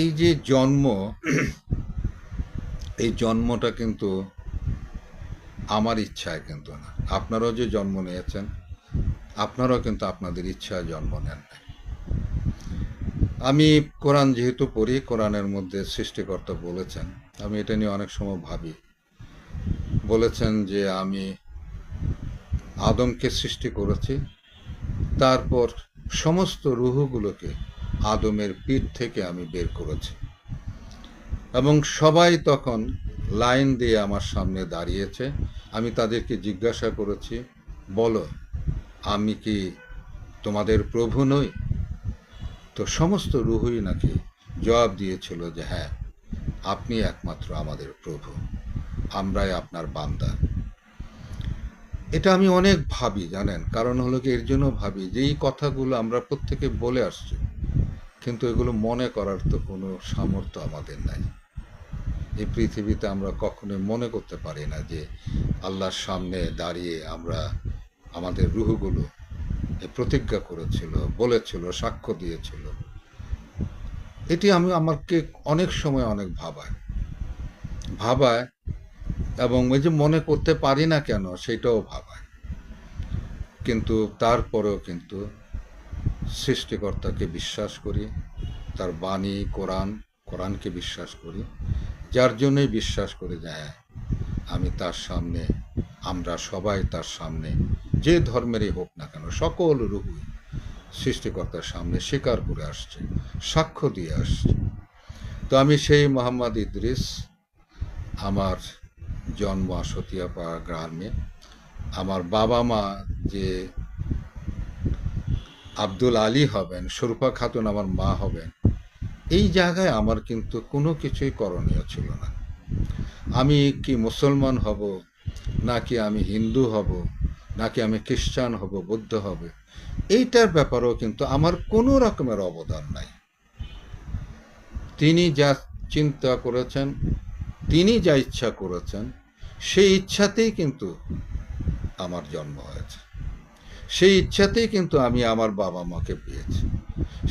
এই যে জন্ম, এই জন্মটা কিন্তু আমার ইচ্ছায় কিন্তু না আপনারাও যে জন্ম নিয়েছেন, আপনারাও কিন্তু আপনাদের ইচ্ছায় জন্ম নেন। আমি কোরআন যেহেতু পড়ি, কোরআনের মধ্যে সৃষ্টিকর্তা বলেছেন, আমি এটা নিয়ে অনেক সময় ভাবি বলেছেন যে আমি আদমকে সৃষ্টি করেছি, তারপর সমস্ত রুহুগুলোকে আদমের পিঠ থেকে আমি বের করেছি। এবং সবাই তখন লাইন দিয়ে আমার সামনে দাঁড়িয়েছে। আমি তাদেরকে জিজ্ঞাসা করেছি, বলো, আমি কি তোমাদের প্রভু নই? তো সমস্ত রুহুই নাকি জবাব দিয়েছিল যে হ্যাঁ আপনি একমাত্র আমাদের প্রভু, আমরাই আপনার বান্দা। এটা আমি অনেক ভাবি, জানেন? কারণ হলো কি, এর জন্য ভাবি যে, এই কথাগুলো আমরা প্রত্যেকে বলে আসছি। কিন্তু এগুলো মনে করার তো কোনো সামর্থ্য আমাদের নাই। এই পৃথিবীতে আমরা কখনোই মনে করতে পারি না যে আল্লাহর সামনে দাঁড়িয়ে আমরা আমাদের রুহগুলো প্রতিজ্ঞা করেছিল, বলেছিল, সাক্ষ্য দিয়েছিল। এটি আমি আমাকে অনেক সময় অনেক ভাবায়। ভাবায় এবং ওই যে মনে করতে পারি না কেন, সেটাও ভাবায়। কিন্তু তারপরেও কিন্তু সৃষ্টিকর্তাকে বিশ্বাস করি, তার বাণী, কোরআন, কোরআনকে বিশ্বাস করি। যার জন্যই বিশ্বাস করে যে হ্যাঁ আমি তার সামনে, আমরা সবাই তার সামনে, যে ধর্মেরই হোক না কেন, সকল রুহু সৃষ্টিকর্তার সামনে স্বীকার করে আসছে, সাক্ষ্য দিয়ে আসছে। তো আমি সেই মোহাম্মদ ইদ্রিস, আমার জন্ম আশতিয়াপাড়া গ্রামে, আমার বাবা মা যে আব্দুল আলী হবেন শরুফা খাতুন আমার মা হবেন। এই জায়গায় আমার কিন্তু কোনো কিছুই করণীয় ছিল না। আমি কি মুসলমান হব, নাকি আমি হিন্দু হব, নাকি আমি খ্রিস্টান হব, বৌদ্ধ হবে, এইটার ব্যাপারেও কিন্তু আমার কোনো রকমের অবদান নাই। তিনি যা চিন্তা করেছেন, তিনি যা ইচ্ছা করেছেন, সেই ইচ্ছাতেই কিন্তু আমার জন্ম হয়েছে। সেই ইচ্ছাতেই কিন্তু আমি আমার বাবা মাকে পেয়েছি।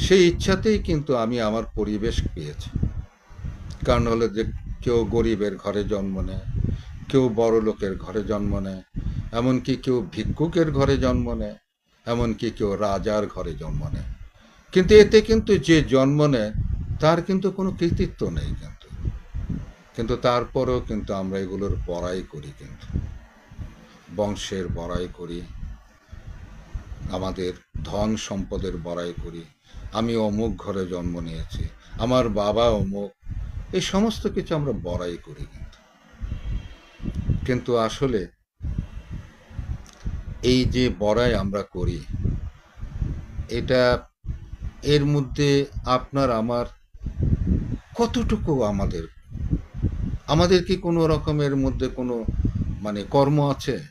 সেই ইচ্ছাতেই কিন্তু আমি আমার পরিবেশ পেয়েছি। কারণ হলো যে কেউ গরিবের ঘরে জন্ম নেয়, কেউ বড় লোকের ঘরে জন্ম নেয়, এমনকি কেউ ভিক্ষুকের ঘরে জন্ম নেয়, এমনকি কেউ রাজার ঘরে জন্ম নেয়। কিন্তু এতে কিন্তু যে জন্ম নেয়, তার কিন্তু কোনো কৃতিত্ব নেই কিন্তু। কিন্তু তারপরেও কিন্তু আমরা এগুলোর বড়াই করি কিন্তু। বংশের বড়াই করি। আমাদের ধন সম্পদের বড়াই করি। আমি অমুক ঘরে জন্ম নিয়েছি। আমার বাবা অমুক। এই সমস্ত কিছু আমরা বড়াই করি কিন্তু। কিন্তু আসলে এই যে বড়াই আমরা করি, এটা এর মধ্যে আপনার, আমার কতটুকু আমাদের? আমাদের কি কোনো রকমের মধ্যে কোনো মানে কর্ম আছে?